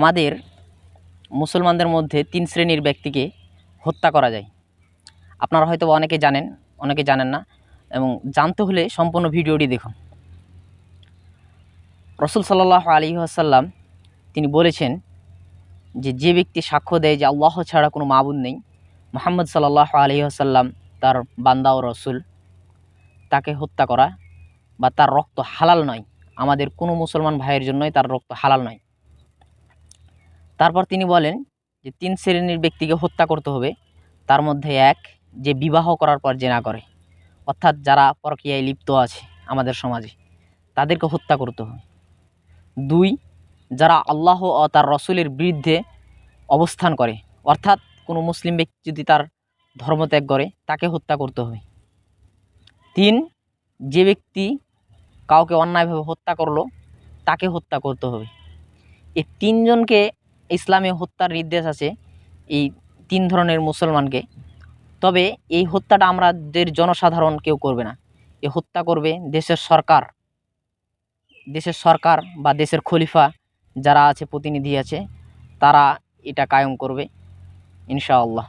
আমাদের মুসলমানদের মধ্যে তিন শ্রেণির ব্যক্তিকে হত্যা করা যায়। আপনারা হয়তো অনেকে জানেন অনেকে জানেন না, এবং জানতে হলে সম্পূর্ণ ভিডিওটি দেখুন। রসুল সাল্লাহ আলী আসাল্লাম তিনি বলেছেন যে যে ব্যক্তি সাক্ষ্য দেয় যে আল্লাহ ছাড়া কোনো মাবুদ নেই, মোহাম্মদ সাল্লাহ আলী আসাল্লাম তার বান্দা ও রসুল তাকে হত্যা করা বা তার রক্ত হালাল নয়। আমাদের কোনো মুসলমান ভাইয়ের জন্যই তার রক্ত হালাল নয়। তারপর তিনি বলেন যে তিন শ্রেণির ব্যক্তিকে হত্যা করতে হবে। তার মধ্যে এক যে বিবাহ করার পর জেনা করে, অর্থাৎ যারা পরকীয়ায় লিপ্ত আছে আমাদের সমাজে, তাদেরকে হত্যা করতে হবে। দুই, যারা আল্লাহ ও তার রসুলের বিরুদ্ধে অবস্থান করে, অর্থাৎ কোনো মুসলিম ব্যক্তি যদি তার ধর্মত্যাগ করে, তাকে হত্যা করতে হবে। তিন, যে ব্যক্তি কাউকে অন্যায়ভাবে হত্যা করল, তাকে হত্যা করতে হবে। এই তিনজনকে ইসলামে হত্যার নির্দেশ আছে এই তিন ধরনের মুসলমানকে। তবে এই হত্যাটা আমাদের জনসাধারণ কেউ করবে না। এ হত্যা করবে দেশের সরকার। দেশের সরকার বা দেশের খলিফা যারা আছে, প্রতিনিধি আছে, তারা এটা কায়েম করবে, ইনশাআল্লাহ।